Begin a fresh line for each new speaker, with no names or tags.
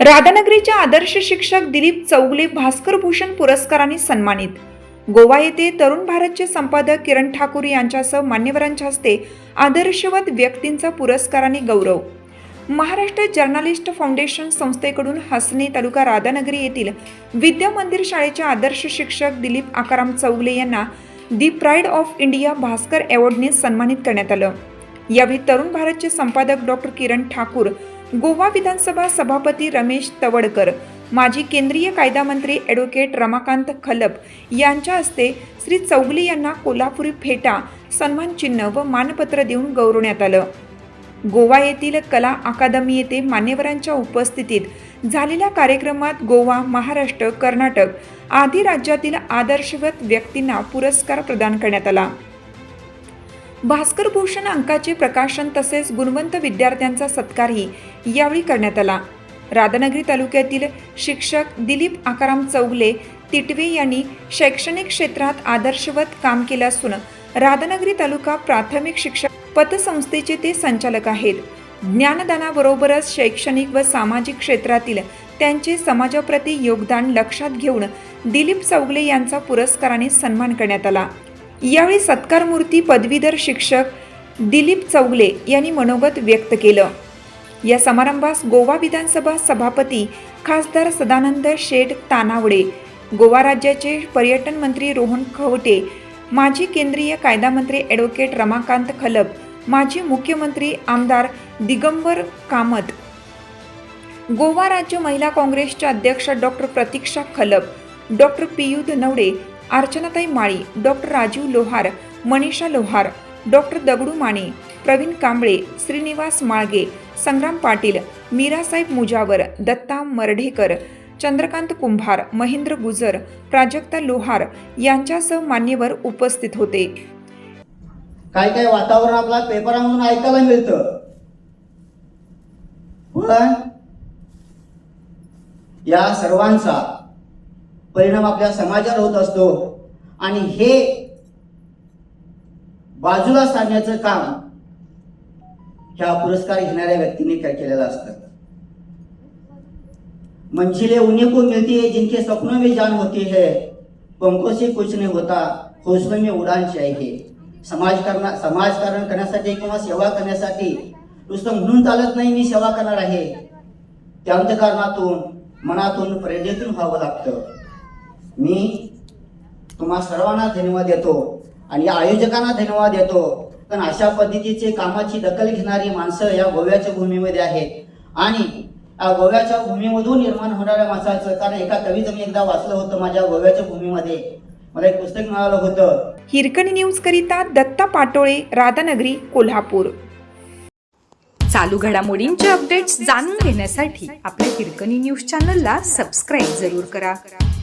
राधानगरीच्या आदर्श शिक्षक दिलीप चौगले भास्कर भूषण पुरस्काराने सन्मानित गोवा येथे तरुण भारतचे संपादक किरण ठाकूर यांच्यासह मान्यवरांच्या हस्ते आदर्शवत व्यक्तींचा पुरस्काराने गौरव. महाराष्ट्र जर्नालिस्ट फाउंडेशन संस्थेकडून हसने तालुका राधानगरी येथील विद्या मंदिर शाळेच्या आदर्श शिक्षक दिलीप आकाराम चौगले यांना the pride of India Bhaskar अवॉर्डने सन्मानित करण्यात आलं. यावेळी तरुण भारतचे संपादक डॉक्टर किरण ठाकूर गोवा विधानसभा सभापती रमेश तवडकर माजी केंद्रीय कायदा मंत्री ॲडव्होकेट रमाकांत खलप यांच्या हस्ते श्री चौगले यांना कोल्हापुरी फेटा सन्मान चिन्ह व मानपत्र देऊन गौरवण्यात आलं. गोवा येथील कला अकादमी येथे मान्यवरांच्या उपस्थितीत झालेल्या कार्यक्रमात गोवा महाराष्ट्र कर्नाटक आदी राज्यातील आदर्शवत व्यक्तींना पुरस्कार प्रदान करण्यात आला. भास्कर भूषण अंकाचे प्रकाशन तसेच गुणवंत विद्यार्थ्यांचा सत्कारही यावेळी करण्यात आला. राधानगरी तालुक्यातील शिक्षक दिलीप आकाराम चौगले तिटवे यांनी शैक्षणिक क्षेत्रात आदर्शवत काम केलं असून राधानगरी तालुका प्राथमिक शिक्षक पतसंस्थेचे ते संचालक आहेत. ज्ञानदानाबरोबरच शैक्षणिक व सामाजिक क्षेत्रातील त्यांचे समाजाप्रती योगदान लक्षात घेऊन दिलीप चौगले यांचा पुरस्काराने सन्मान करण्यात आला. यावेळी सत्कारमूर्ती पदवीधर शिक्षक दिलीप चौगले यांनी मनोगत व्यक्त केलं. या समारंभास गोवा विधानसभा सभापती खासदार सदानंद शेठ तानावडे गोवा राज्याचे पर्यटन मंत्री रोहन खवटे माजी केंद्रीय कायदा मंत्री ॲडव्होकेट रमाकांत खलप माजी मुख्यमंत्री आमदार दिगंबर कामत. गोवा राज्य महिला काँग्रेसच्या अध्यक्ष डॉक्टर प्रतीक्षा खलप डॉक्टर पियू धनवडे अर्चनाताई माळी डॉक्टर राजीव लोहार मनीषा लोहार डॉक्टर दगडू माने प्रवीण कांबळे श्रीनिवास माळगे संग्राम पाटील मीरासाहेब मुजावर दत्ता मर्ढेकर चंद्रकांत कुंभार महेंद्र गुजर प्राजक्ता लोहार यांच्यासह मान्यवर उपस्थित होते.
काय काय वातावरण आपला पेपरामधून ऐकायला मिळतं? पण या सर्वांचा परिणाम आपल्या समाजावर होत असतो. आणि हे बाजूला सांगण्याचं काम ह्या पुरस्कार घेणाऱ्या व्यक्तीने काय केलेलं असतं? मंजिले उन्हें को मिलती है जिनके सपनों में जान होती है। पंखों से कुछ नहीं होता हौसलों में उडान चाहिए। समाज समाजकारण करण्यासाठी किंवा सेवा करण्यासाठी नुसतं म्हणून चालत नाही मी सेवा करणार आहे. त्या अंतकारणातून मनातून प्रेरणेतून व्हावं लागतं. मी तुम्हा सर्वांना धन्यवाद देतो. आणि या आयोजकांना धन्यवाद देतो. कारण अशा पद्धतीचे कामाची दखल घेणारी माणसं या गोव्याच्या भूमीमध्ये आहेत. आणि या गोव्याच्या भूमीमधून निर्माण होणाऱ्या माणसाचं कारण एका कविता मी एकदा वाचलं होतं माझ्या गोव्याच्या भूमीमध्ये. मला एक पुस्तक मिळालं होतं.
हिरकणी न्यूज करिता दत्ता पाटोळे राधानगरी कोल्हापूर.
चालू घडामोडींचे अपडेट्स जाणून घेण्यासाठी आपल्या हिरकणी न्यूज चॅनलला सबस्क्राईब जरूर करा.